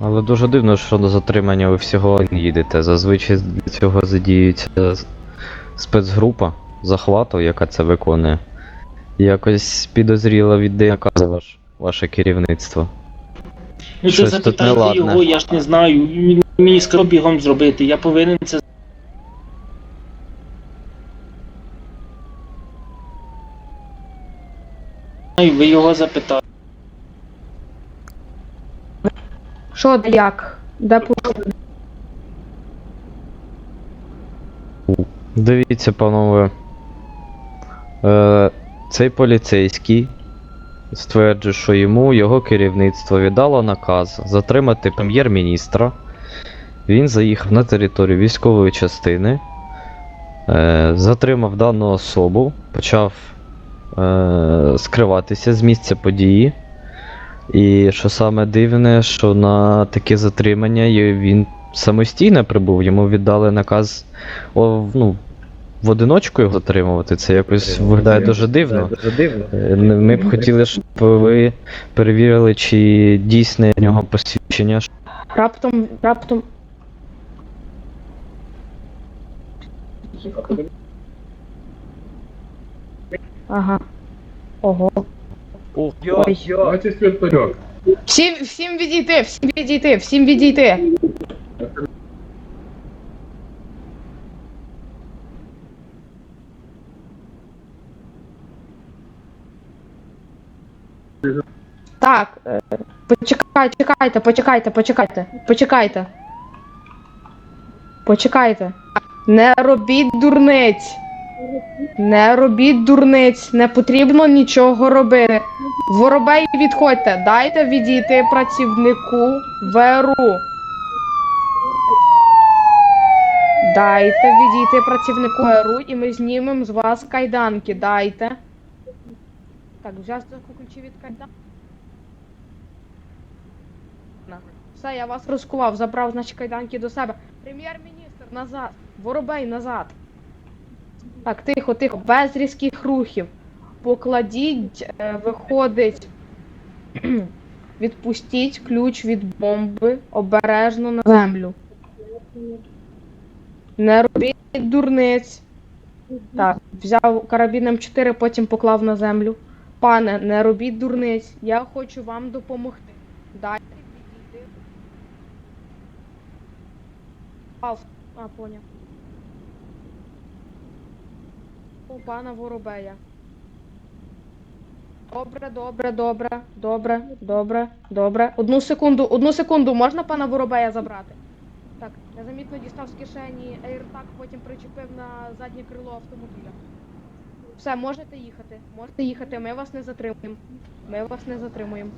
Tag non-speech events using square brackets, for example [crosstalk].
Але дуже дивно, що на затримання ви всього не їдете. Зазвичай для цього задіюється спецгрупа захвату, яка це виконує. Якось підозріло віддає накази ваш, ваше керівництво. Ну це Щось тут запитайте неладне. його, я ж не знаю. Він мені сказав бігом зробити. Я повинен це знаю, ви його запитайте. Що, де як? Де пу- Дивіться, панове. Е, цей поліцейський стверджує, що йому його керівництво віддало наказ затримати прем'єр-міністра. Він заїхав на територію військової частини, е, затримав дану особу, почав е, скриватися з місця події. І що саме дивне, що на таке затримання він самостійно прибув, йому віддали наказ о, в- ну, в одиночку його затримувати. Це якось виглядає дуже дивно. Е, Ми б хотіли, щоб ви перевірили, чи дійсне в нього посвідчення. Раптом, раптом. Ага. Ого. Ой. Давайте свет вперед. Всім, всім відійти, всім відійти, всім відійти. Так, е, почекайте, чекайте, почекайте, почекайте, почекайте. Почекайте. Не робіть дурниць. Не робіть дурниць, не потрібно нічого робити. Воробей, відходьте, дайте відійти працівнику ВРУ. Дайте відійти працівнику ВРУ і ми знімемо з вас кайданки. Дайте. Так, взяти ключі від кайдан. Все, я вас розкував, забрав, значить, кайданки до себе. Прем'єр-міністр, назад. Воробей, назад. Так, тихо, тихо, без різких рухів. Покладіть, е, виходить. [clears throat] Відпустіть ключ від бомби обережно на землю. Не робіть дурниць. Так, взяв карабін М4, потім поклав на землю. Пане, не робіть дурниць. Я хочу вам допомогти. Дайте відійти. А, а, поняв. У пана Воробея. Добре, добре, добре, добре, добре, добре. Одну секунду, одну секунду, можна пана Воробея забрати? Так, незамітно дістав з кишені AirTag, потім причепив на заднє крило автомобіля. Все, можете їхати. Можете їхати, ми вас не затримуємо. Ми вас не затримуємо.